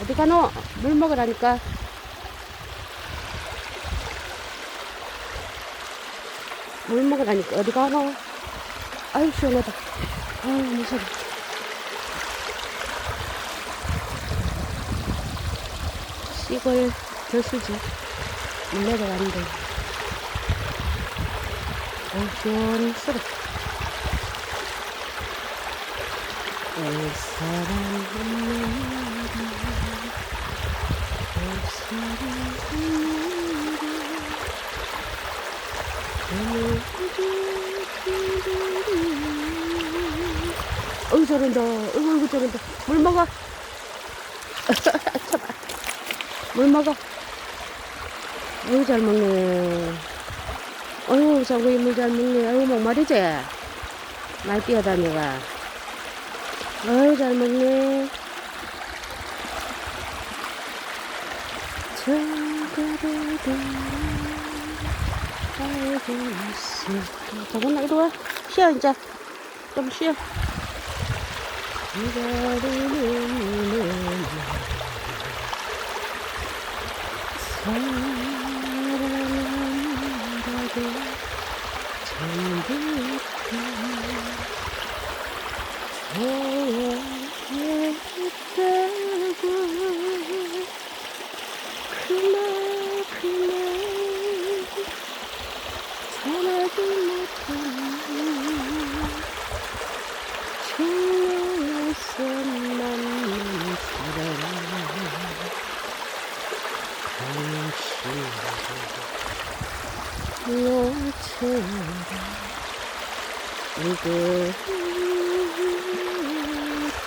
어디 가노? 물 먹으라니까. 물 먹으라니까 어디 가노? 아유 시원하다. 아유 무서워. 시골 저수지 물 내려가는데 어우 시원스러. 올 사람 없는 올 사람 없는 어이 저런다. 어이구 어이구 저런다. 물 먹어. 물 먹어. 어이 잘 먹네. 어이구 장구이 물 잘 먹네. 어이구 목마르지? 많이 뛰어다녀가 어이 잘 먹네 저거를 알고 있을까 저건 이리 와 쉬어 이제 좀 쉬어 기다리는 사랑한다고 처 음부터 그날 그날 전하지 못한 정에서 만난 사랑 당신 너처럼 이게 갖고 있었던 와 무서워 어이 시